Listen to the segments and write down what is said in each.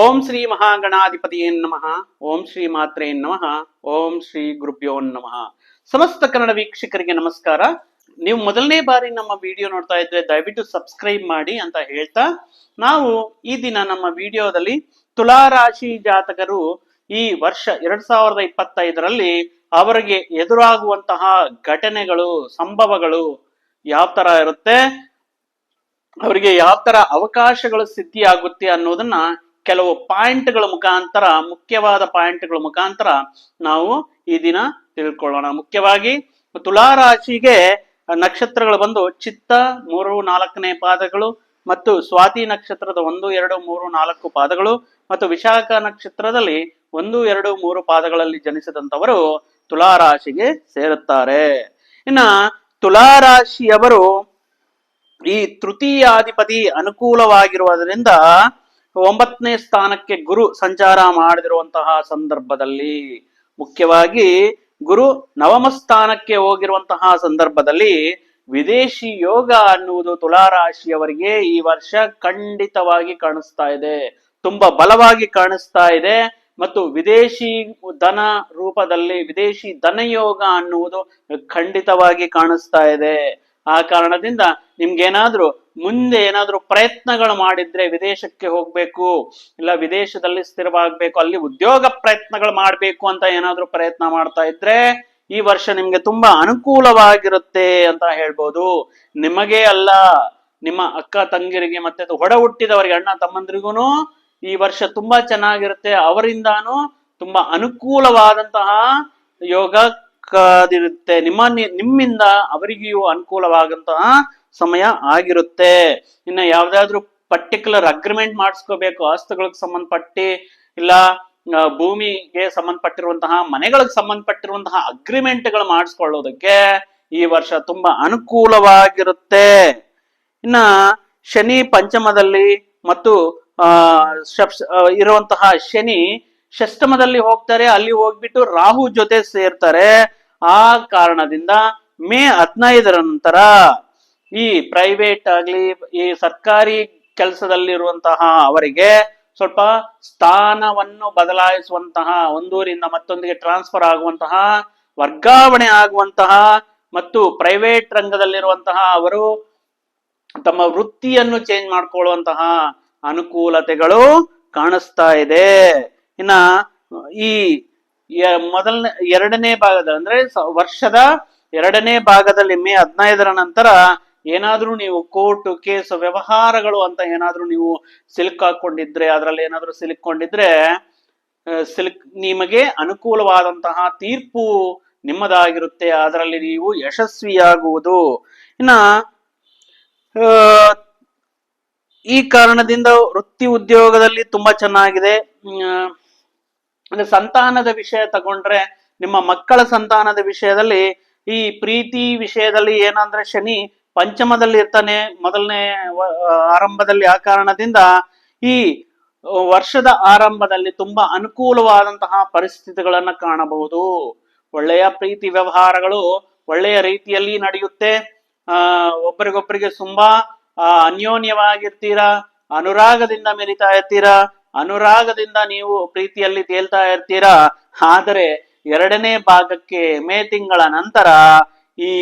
ಓಂ ಶ್ರೀ ಮಹಾಗಣಾಧಿಪತಿಯೇ ನಮಃ. ಓಂ ಶ್ರೀ ಮಾತ್ರೇ ನಮಃ. ಓಂ ಶ್ರೀ ಗುರುಭ್ಯೋ ನಮಃ. ಸಮಸ್ತ ಕನ್ನಡ ವೀಕ್ಷಕರಿಗೆ ನಮಸ್ಕಾರ. ನೀವು ಮೊದಲನೇ ಬಾರಿ ನಮ್ಮ ವಿಡಿಯೋ ನೋಡ್ತಾ ಇದ್ರೆ ದಯವಿಟ್ಟು ಸಬ್ಸ್ಕ್ರೈಬ್ ಮಾಡಿ ಅಂತ ಹೇಳ್ತಾ, ನಾವು ಈ ದಿನ ನಮ್ಮ ವಿಡಿಯೋದಲ್ಲಿ ತುಲಾ ರಾಶಿ ಜಾತಕರು ಈ ವರ್ಷ ಎರಡ್ ಸಾವಿರದ ಇಪ್ಪತ್ತೈದರಲ್ಲಿ ಅವರಿಗೆ ಎದುರಾಗುವಂತಹ ಘಟನೆಗಳು, ಸಂಭವಗಳು ಯಾವ ತರ ಇರುತ್ತೆ, ಅವರಿಗೆ ಯಾವ ತರ ಅವಕಾಶಗಳು ಸಿದ್ಧಿಯಾಗುತ್ತೆ ಅನ್ನೋದನ್ನ ಕೆಲವು ಪಾಯಿಂಟ್ಗಳ ಮುಖಾಂತರ, ಮುಖ್ಯವಾದ ಪಾಯಿಂಟ್ಗಳ ಮುಖಾಂತರ ನಾವು ಈ ದಿನ ತಿಳ್ಕೊಳ್ಳೋಣ. ಮುಖ್ಯವಾಗಿ ತುಲಾ ರಾಶಿಗೆ ನಕ್ಷತ್ರಗಳು ಬಂದು ಚಿತ್ತ ಮೂರು ನಾಲ್ಕನೇ ಪಾದಗಳು ಮತ್ತು ಸ್ವಾತಿ ನಕ್ಷತ್ರದ ಒಂದು, ಎರಡು, ಮೂರು, ನಾಲ್ಕು ಪಾದಗಳು ಮತ್ತು ವಿಶಾಖ ನಕ್ಷತ್ರದಲ್ಲಿ ಒಂದು, ಎರಡು, ಮೂರು ಪಾದಗಳಲ್ಲಿ ಜನಿಸಿದಂತವರು ತುಲಾ ರಾಶಿಗೆ ಸೇರುತ್ತಾರೆ. ಇನ್ನ ತುಲಾ ರಾಶಿಯವರು ಈ ತೃತೀಯಾಧಿಪತಿ ಅನುಕೂಲವಾಗಿರುವುದರಿಂದ ಒಂಬತ್ತನೇ ಸ್ಥಾನಕ್ಕೆ ಗುರು ಸಂಚಾರ ಮಾಡದಿರುವಂತಹ ಸಂದರ್ಭದಲ್ಲಿ, ಮುಖ್ಯವಾಗಿ ಗುರು ನವಮ ಸ್ಥಾನಕ್ಕೆ ಹೋಗಿರುವಂತಹ ಸಂದರ್ಭದಲ್ಲಿ ವಿದೇಶಿ ಯೋಗ ಅನ್ನುವುದು ತುಲಾರಾಶಿಯವರಿಗೆ ಈ ವರ್ಷ ಖಂಡಿತವಾಗಿ ಕಾಣಿಸ್ತಾ ಇದೆ. ತುಂಬಾ ಬಲವಾಗಿ ಕಾಣಿಸ್ತಾ ಇದೆ. ಮತ್ತು ವಿದೇಶಿ ಧನ ರೂಪದಲ್ಲಿ ವಿದೇಶಿ ಧನಯೋಗ ಅನ್ನುವುದು ಖಂಡಿತವಾಗಿ ಕಾಣಿಸ್ತಾ ಇದೆ. ಆ ಕಾರಣದಿಂದ ನಿಮ್ಗೇನಾದ್ರೂ ಮುಂದೆ ಏನಾದ್ರೂ ಪ್ರಯತ್ನಗಳು ಮಾಡಿದ್ರೆ ವಿದೇಶಕ್ಕೆ ಹೋಗ್ಬೇಕು, ಇಲ್ಲ ವಿದೇಶದಲ್ಲಿ ಸ್ಥಿರವಾಗ್ಬೇಕು, ಅಲ್ಲಿ ಉದ್ಯೋಗ ಪ್ರಯತ್ನಗಳು ಮಾಡ್ಬೇಕು ಅಂತ ಏನಾದ್ರೂ ಪ್ರಯತ್ನ ಮಾಡ್ತಾ ಇದ್ರೆ ಈ ವರ್ಷ ನಿಮ್ಗೆ ತುಂಬಾ ಅನುಕೂಲವಾಗಿರುತ್ತೆ ಅಂತ ಹೇಳ್ಬೋದು. ನಿಮಗೆ ಅಲ್ಲ, ನಿಮ್ಮ ಅಕ್ಕ ತಂಗಿರಿಗೆ ಮತ್ತೆ ಹೊಡ ಹುಟ್ಟಿದವರಿಗೆ, ಅಣ್ಣ ತಮ್ಮಂದ್ರಿಗೂ ಈ ವರ್ಷ ತುಂಬಾ ಚೆನ್ನಾಗಿರುತ್ತೆ. ಅವರಿಂದಾನು ತುಂಬಾ ಅನುಕೂಲವಾದಂತಹ ಯೋಗ ಕಾದಿರುತ್ತೆ ನಿಮ್ಮ ನಿಮ್ಮಿಂದ ಅವರಿಗೂ ಅನುಕೂಲವಾದಂತಹ ಸಮಯ ಆಗಿರುತ್ತೆ. ಇನ್ನು ಯಾವ್ದಾದ್ರು ಪರ್ಟಿಕ್ಯುಲರ್ ಅಗ್ರಿಮೆಂಟ್ ಮಾಡಿಸ್ಕೋಬೇಕು ಆಸ್ತುಗಳಿಗೆ ಸಂಬಂಧಪಟ್ಟಿ ಇಲ್ಲ ಭೂಮಿಗೆ ಸಂಬಂಧಪಟ್ಟಿರುವಂತಹ ಮನೆಗಳಿಗೆ ಸಂಬಂಧಪಟ್ಟಿರುವಂತಹ ಅಗ್ರಿಮೆಂಟ್ಗಳು ಮಾಡಿಸ್ಕೊಳ್ಳೋದಕ್ಕೆ ಈ ವರ್ಷ ತುಂಬಾ ಅನುಕೂಲವಾಗಿರುತ್ತೆ. ಇನ್ನ ಶನಿ ಪಂಚಮದಲ್ಲಿ ಮತ್ತು ಆ, ಇರುವಂತಹ ಶನಿ ಷಷ್ಟಮದಲ್ಲಿ ಹೋಗ್ತಾರೆ ಅಲ್ಲಿ ಹೋಗ್ಬಿಟ್ಟು ರಾಹು ಜೊತೆ ಸೇರ್ತಾರೆ. ಆ ಕಾರಣದಿಂದ ಮೇ ಹದಿನೈದರ ನಂತರ ಈ ಪ್ರೈವೇಟ್ ಆಗ್ಲಿ, ಈ ಸರ್ಕಾರಿ ಕೆಲಸದಲ್ಲಿರುವಂತಹ ಅವರಿಗೆ ಸ್ವಲ್ಪ ಸ್ಥಾನವನ್ನು ಬದಲಾಯಿಸುವಂತಹ, ಒಂದೂರಿಂದ ಮತ್ತೊಂದಿಗೆ ಟ್ರಾನ್ಸ್ಫರ್ ಆಗುವಂತಹ, ವರ್ಗಾವಣೆ ಆಗುವಂತಹ ಮತ್ತು ಪ್ರೈವೇಟ್ ರಂಗದಲ್ಲಿರುವಂತಹ ಅವರು ತಮ್ಮ ವೃತ್ತಿಯನ್ನು ಚೇಂಜ್ ಮಾಡ್ಕೊಳ್ಳುವಂತಹ ಅನುಕೂಲತೆಗಳು ಕಾಣಿಸ್ತಾ ಇದೆ. ಇನ್ನ ಈ ಮೊದಲನೇ, ಎರಡನೇ ಭಾಗದ, ಅಂದ್ರೆ ವರ್ಷದ ಎರಡನೇ ಭಾಗದಲ್ಲಿ ಮೇ ಹದಿನೈದರ ನಂತರ ಏನಾದ್ರೂ ನೀವು ಕೋರ್ಟ್ ಕೇಸ್ ವ್ಯವಹಾರಗಳು ಅಂತ ಏನಾದ್ರೂ ನೀವು ಸಿಲ್ಕ್ ಹಾಕೊಂಡಿದ್ರೆ ಅದರಲ್ಲಿ ಏನಾದರೂ ಸಿಲುಕೊಂಡಿದ್ರೆ ಸಿಲ್ಕ್ ನಿಮಗೆ ಅನುಕೂಲವಾದಂತಹ ತೀರ್ಪು ನಿಮ್ಮದಾಗಿರುತ್ತೆ, ಅದರಲ್ಲಿ ನೀವು ಯಶಸ್ವಿಯಾಗುವುದು. ಇನ್ನ ಈ ಕಾರಣದಿಂದ ವೃತ್ತಿ ಉದ್ಯೋಗದಲ್ಲಿ ತುಂಬಾ ಚೆನ್ನಾಗಿದೆ. ಅಂದ್ರೆ ಸಂತಾನದ ವಿಷಯ ತಗೊಂಡ್ರೆ, ನಿಮ್ಮ ಮಕ್ಕಳ ಸಂತಾನದ ವಿಷಯದಲ್ಲಿ ಈ ಪ್ರೀತಿ ವಿಷಯದಲ್ಲಿ ಏನಂದ್ರೆ ಶನಿ ಪಂಚಮದಲ್ಲಿ ಇರ್ತಾನೆ, ಮೊದಲನೇ ಆರಂಭದಲ್ಲಿ ಆ ಕಾರಣದಿಂದ ಈ ವರ್ಷದ ಆರಂಭದಲ್ಲಿ ತುಂಬಾ ಅನುಕೂಲವಾದಂತಹ ಪರಿಸ್ಥಿತಿಗಳನ್ನ ಕಾಣಬಹುದು. ಒಳ್ಳೆಯ ಪ್ರೀತಿ ವ್ಯವಹಾರಗಳು ಒಳ್ಳೆಯ ರೀತಿಯಲ್ಲಿ ನಡೆಯುತ್ತೆ. ಆ ಒಬ್ಬರಿಗೊಬ್ಬರಿಗೆ ತುಂಬಾ ಅನ್ಯೋನ್ಯವಾಗಿರ್ತೀರಾ, ಅನುರಾಗದಿಂದ ಮೆರಿತಾ ಇರ್ತೀರಾ, ಅನುರಾಗದಿಂದ ನೀವು ಪ್ರೀತಿಯಲ್ಲಿ ತೇಲ್ತಾ ಇರ್ತೀರಾ. ಆದರೆ ಎರಡನೇ ಭಾಗಕ್ಕೆ ಮೇ ತಿಂಗಳ ನಂತರ ಈ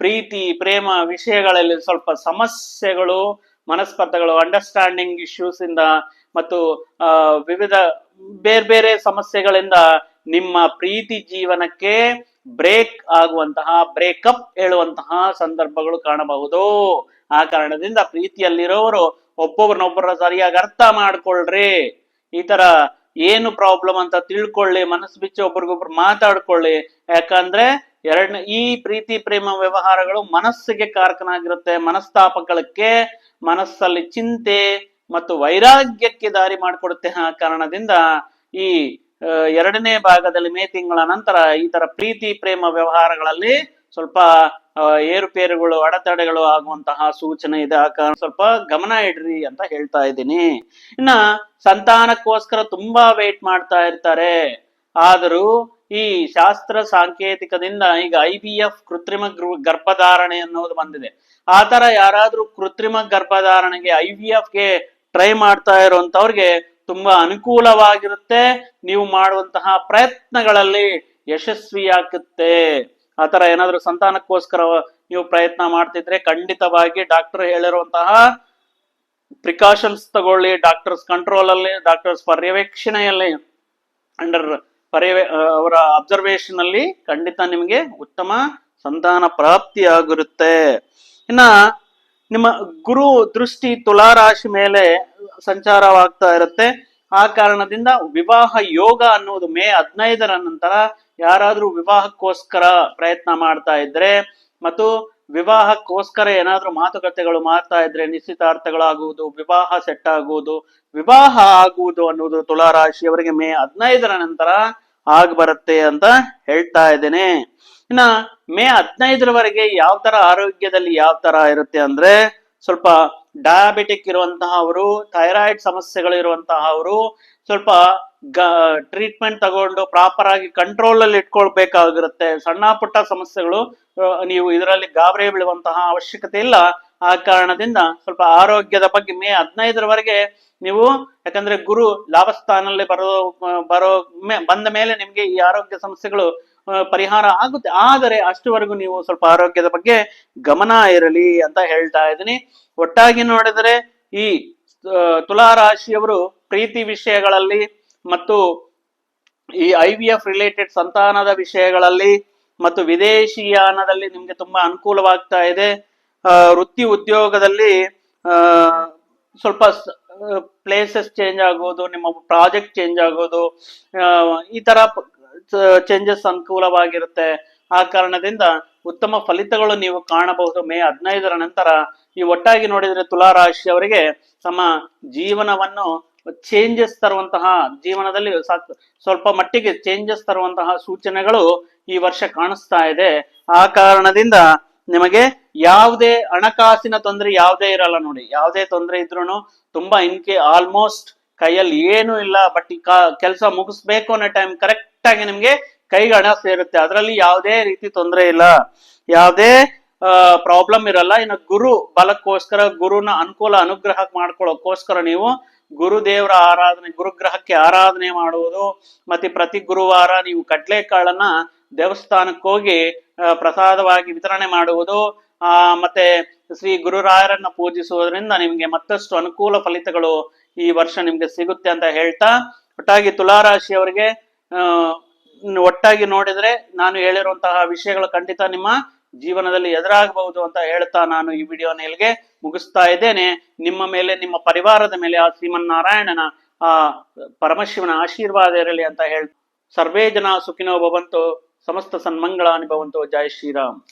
ಪ್ರೀತಿ, ಪ್ರೇಮ ವಿಷಯಗಳಲ್ಲಿ ಸ್ವಲ್ಪ ಸಮಸ್ಯೆಗಳು, ಮನಸ್ಪರ್ಧಗಳು ಅಂಡರ್ಸ್ಟ್ಯಾಂಡಿಂಗ್ ಇಶ್ಯೂಸ್ ಇಂದ ಮತ್ತು ವಿವಿಧ ಬೇರೆ ಬೇರೆ ಸಮಸ್ಯೆಗಳಿಂದ ನಿಮ್ಮ ಪ್ರೀತಿ ಜೀವನಕ್ಕೆ ಬ್ರೇಕ್ ಆಗುವಂತಹ ಬ್ರೇಕಪ್ ಹೇಳುವಂತಹ ಸಂದರ್ಭಗಳು ಕಾಣಬಹುದು. ಆ ಕಾರಣದಿಂದ ಪ್ರೀತಿಯಲ್ಲಿರೋರು ಒಬ್ಬೊಬ್ರನ್ನೊಬ್ಬರ ಸರಿಯಾಗಿ ಅರ್ಥ ಮಾಡ್ಕೊಳ್ರಿ. ಈ ತರ ಏನು ಪ್ರಾಬ್ಲಮ್ ಅಂತ ತಿಳ್ಕೊಳ್ಳಿ, ಮನಸ್ಸು ಬಿಚ್ಚಿ ಒಬ್ರಿಗೊಬ್ರು ಮಾತಾಡ್ಕೊಳ್ಳಿ. ಯಾಕಂದ್ರೆ ಎರಡನೇ ಈ ಪ್ರೀತಿ, ಪ್ರೇಮ ವ್ಯವಹಾರಗಳು ಮನಸ್ಸಿಗೆ ಕಾರಕನಾಗಿರುತ್ತೆ. ಮನಸ್ತಾಪಗಳಕ್ಕೆ ಮನಸ್ಸಲ್ಲಿ ಚಿಂತೆ ಮತ್ತು ವೈರಾಗ್ಯಕ್ಕೆ ದಾರಿ ಮಾಡಿಕೊಡುತ್ತೆ. ಆ ಕಾರಣದಿಂದ ಈ ಎರಡನೇ ಭಾಗದಲ್ಲಿ ಮೇ ತಿಂಗಳ ನಂತರ ಈ ತರ ಪ್ರೀತಿ, ಪ್ರೇಮ ವ್ಯವಹಾರಗಳಲ್ಲಿ ಸ್ವಲ್ಪ ಏರುಪೇರುಗಳು, ಅಡೆತಡೆಗಳು ಆಗುವಂತಹ ಸೂಚನೆ ಇದೆ. ಆ ಕಾರಣ ಸ್ವಲ್ಪ ಗಮನ ಇಡ್ರಿ ಅಂತ ಹೇಳ್ತಾ ಇದ್ದೀನಿ. ಇನ್ನ ಸಂತಾನಕ್ಕೋಸ್ಕರ ತುಂಬಾ ವೇಟ್ ಮಾಡ್ತಾ ಇರ್ತಾರೆ. ಆದರೂ ಈ ಶಾಸ್ತ್ರ ಸಾಂಕೇತಿಕದಿಂದ ಈಗ ಐ ಬಿ ಎಫ್ ಕೃತ್ರಿಮ ಗರ್ಭಧಾರಣೆ ಅನ್ನೋದು ಬಂದಿದೆ. ಆ ತರ ಯಾರಾದ್ರೂ ಕೃತ್ರಿಮ ಗರ್ಭಧಾರಣೆಗೆ ಐ ವಿ ಎಫ್ಗೆ ಟ್ರೈ ಮಾಡ್ತಾ ಇರೋಂಥವ್ರಿಗೆ ತುಂಬಾ ಅನುಕೂಲವಾಗಿರುತ್ತೆ. ನೀವು ಮಾಡುವಂತಹ ಪ್ರಯತ್ನಗಳಲ್ಲಿ ಯಶಸ್ವಿಯಾಗುತ್ತೆ. ಆತರ ಏನಾದ್ರೂ ಸಂತಾನಕ್ಕೋಸ್ಕರ ನೀವು ಪ್ರಯತ್ನ ಮಾಡ್ತಿದ್ರೆ ಖಂಡಿತವಾಗಿ ಡಾಕ್ಟರ್ ಹೇಳಿರುವಂತಹ ಪ್ರಿಕಾಷನ್ಸ್ ತಗೊಳ್ಳಿ, ಡಾಕ್ಟರ್ಸ್ ಕಂಟ್ರೋಲ್ ಅಲ್ಲಿ ಡಾಕ್ಟರ್ಸ್ ಪರ್ಯವೇಕ್ಷಣೆಯಲ್ಲಿ ಅಂಡರ್ ಪರ್ಯವೆ ಅವರ ಅಬ್ಸರ್ವೇಷನ್ ಅಲ್ಲಿ ಖಂಡಿತ ನಿಮಗೆ ಉತ್ತಮ ಸಂತಾನ ಪ್ರಾಪ್ತಿಯಾಗಿರುತ್ತೆ. ಇನ್ನ ನಿಮ್ಮ ಗುರು ದೃಷ್ಟಿ ತುಲಾ ರಾಶಿ ಮೇಲೆ ಸಂಚಾರವಾಗ್ತಾ ಇರುತ್ತೆ. ಆ ಕಾರಣದಿಂದ ವಿವಾಹ ಯೋಗ ಅನ್ನೋದು ಮೇ ಹದಿನೈದರ ನಂತರ ಯಾರಾದ್ರೂ ವಿವಾಹಕ್ಕೋಸ್ಕರ ಪ್ರಯತ್ನ ಮಾಡ್ತಾ ಇದ್ರೆ ಮತ್ತು ವಿವಾಹಕ್ಕೋಸ್ಕರ ಏನಾದ್ರೂ ಮಾತುಕತೆಗಳು ಮಾಡ್ತಾ ಇದ್ರೆ ನಿಶ್ಚಿತಾರ್ಥಗಳಾಗುವುದು, ವಿವಾಹ ಸೆಟ್ ಆಗುವುದು ವಿವಾಹ ಆಗುವುದು ಅನ್ನುವುದು ತುಲಾರಾಶಿಯವರಿಗೆ ಮೇ ಹದಿನೈದರ ನಂತರ ಆಗ ಬರುತ್ತೆ ಅಂತ ಹೇಳ್ತಾ ಇದ್ದೇನೆ. ಇನ್ನ ಮೇ ಹದಿನೈದರವರೆಗೆ ಯಾವ ತರ ಆರೋಗ್ಯದಲ್ಲಿ ಯಾವ ತರ ಇರುತ್ತೆ ಅಂದ್ರೆ ಸ್ವಲ್ಪ ಡಯಾಬಿಟಿಕ್ ಇರುವಂತಹವರು ಥೈರಾಯ್ಡ್ ಸಮಸ್ಯೆಗಳು ಇರುವಂತಹವರು ಸ್ವಲ್ಪ ಟ್ರೀಟ್ಮೆಂಟ್ ತಗೊಂಡು ಪ್ರಾಪರ್ ಆಗಿ ಕಂಟ್ರೋಲ್ ಅಲ್ಲಿ ಇಟ್ಕೊಳ್ಬೇಕಾಗಿರುತ್ತೆ. ಸಣ್ಣ ಪುಟ್ಟ ಸಮಸ್ಯೆಗಳು ನೀವು ಇದರಲ್ಲಿ ಗಾಬರಿ ಬೀಳುವಂತಹ ಅವಶ್ಯಕತೆ ಇಲ್ಲ. ಆ ಕಾರಣದಿಂದ ಸ್ವಲ್ಪ ಆರೋಗ್ಯದ ಬಗ್ಗೆ ಮೇ ಹದಿನೈದರವರೆಗೆ ನೀವು, ಯಾಕಂದ್ರೆ ಗುರು ಲಾಭಸ್ಥಾನಲ್ಲಿ ಬರೋ ಬರೋ ಬಂದ ಮೇಲೆ ನಿಮ್ಗೆ ಈ ಆರೋಗ್ಯ ಸಮಸ್ಯೆಗಳು ಪರಿಹಾರ ಆಗುತ್ತೆ. ಆದರೆ ಅಷ್ಟುವರೆಗೂ ನೀವು ಸ್ವಲ್ಪ ಆರೋಗ್ಯದ ಬಗ್ಗೆ ಗಮನ ಇರಲಿ ಅಂತ ಹೇಳ್ತಾ ಇದ್ದೀನಿ. ಒಟ್ಟಾಗಿ ನೋಡಿದರೆ ಈ ತುಲಾ ರಾಶಿಯವರು ಪ್ರೀತಿ ವಿಷಯಗಳಲ್ಲಿ ಮತ್ತು ಈ ಐ ವಿ ಎಫ್ ರಿಲೇಟೆಡ್ ಸಂತಾನದ ವಿಷಯಗಳಲ್ಲಿ ಮತ್ತು ವಿದೇಶಿಯಾನದಲ್ಲಿ ನಿಮ್ಗೆ ತುಂಬಾ ಅನುಕೂಲವಾಗ್ತಾ ಇದೆ. ವೃತ್ತಿ ಉದ್ಯೋಗದಲ್ಲಿ ಸ್ವಲ್ಪ ಪ್ಲೇಸಸ್ ಚೇಂಜ್ ಆಗೋದು, ನಿಮ್ಮ ಪ್ರಾಜೆಕ್ಟ್ ಚೇಂಜ್ ಆಗೋದು ಈ ತರ ಚೇಂಜಸ್ ಅನುಕೂಲವಾಗಿರುತ್ತೆ. ಆ ಕಾರಣದಿಂದ ಉತ್ತಮ ಫಲಿತಗಳು ನೀವು ಕಾಣಬಹುದು. ಮೇ ಹದಿನೈದರ ನಂತರ ಈ ಒಟ್ಟಾಗಿ ನೋಡಿದ್ರೆ ತುಲಾ ರಾಶಿಯವರಿಗೆ ತಮ್ಮ ಜೀವನವನ್ನು ಚೇಂಜಸ್ ತರುವಂತಹ ಜೀವನದಲ್ಲಿ ಸ್ವಲ್ಪ ಮಟ್ಟಿಗೆ ಚೇಂಜಸ್ ತರುವಂತಹ ಸೂಚನೆಗಳು ಈ ವರ್ಷ ಕಾಣಿಸ್ತಾ ಇದೆ. ಆ ಕಾರಣದಿಂದ ನಿಮಗೆ ಯಾವುದೇ ಹಣಕಾಸಿನ ತೊಂದರೆ ಯಾವುದೇ ಇರಲ್ಲ ನೋಡಿ. ಯಾವುದೇ ತೊಂದರೆ ಇದ್ರೂ ತುಂಬಾ ಇನ್ಕೆ ಆಲ್ಮೋಸ್ಟ್ ಕೈಯಲ್ಲಿ ಏನು ಇಲ್ಲ ಬಟ್ ಈ ಕೆಲಸ ಮುಗಿಸ್ಬೇಕು ಅನ್ನೋ ಟೈಮ್ ಕರೆಕ್ಟ್ ಆಗಿ ನಿಮ್ಗೆ ಕೈಗೆ ಹಣ ಸೇರುತ್ತೆ. ಅದರಲ್ಲಿ ಯಾವುದೇ ರೀತಿ ತೊಂದರೆ ಇಲ್ಲ. ಯಾವುದೇ ಪ್ರಾಬ್ಲಮ್ ಇರಲ್ಲ. ಇನ್ನು ಗುರು ಬಲಕ್ಕೋಸ್ಕರ ಗುರುನ ಅನುಕೂಲ, ಅನುಗ್ರಹ ಮಾಡ್ಕೊಳ್ಳೋಕೋಸ್ಕರ ನೀವು ಗುರುದೇವರ ಆರಾಧನೆ, ಗುರುಗ್ರಹಕ್ಕೆ ಆರಾಧನೆ ಮಾಡುವುದು. ಮತ್ತೆ ಪ್ರತಿ ಗುರುವಾರ ನೀವು ಕಡ್ಲೆಕಾಳನ್ನ ದೇವಸ್ಥಾನಕ್ಕೆ ಹೋಗಿ ಪ್ರಸಾದವಾಗಿ ವಿತರಣೆ ಮಾಡುವುದು. ಆ, ಮತ್ತೆ ಶ್ರೀ ಗುರುರಾಯರನ್ನ ಪೂಜಿಸುವುದರಿಂದ ನಿಮ್ಗೆ ಮತ್ತಷ್ಟು ಅನುಕೂಲ ಫಲಿತಗಳು ಈ ವರ್ಷ ನಿಮ್ಗೆ ಸಿಗುತ್ತೆ ಅಂತ ಹೇಳ್ತಾ, ಒಟ್ಟಾಗಿ ತುಲಾರಾಶಿಯವರಿಗೆ ಒಟ್ಟಾಗಿ ನೋಡಿದ್ರೆ ನಾನು ಹೇಳಿರುವಂತಹ ವಿಷಯಗಳು ಖಂಡಿತ ನಿಮ್ಮ ಜೀವನದಲ್ಲಿ ಎದುರಾಗಬಹುದು ಅಂತ ಹೇಳ್ತಾ ನಾನು ಈ ವಿಡಿಯೋನ ಇಲ್ಲಿಗೆ ಮುಗಿಸ್ತಾ ಇದ್ದೇನೆ. ನಿಮ್ಮ ಮೇಲೆ, ನಿಮ್ಮ ಪರಿವಾರದ ಮೇಲೆ ಆ ಶ್ರೀಮನ್ನಾರಾಯಣನ, ಆ ಪರಮಶಿವನ ಆಶೀರ್ವಾದ ಇರಲಿ ಅಂತ ಹೇಳ್ ಸರ್ವೇ ಜನ ಸುಖಿನೋ ಭವಂತು, ಸಮಸ್ತ ಸನ್ಮಂಗಳ ಅನುಭವಂತು, ಜೈ ಶ್ರೀರಾಮ್.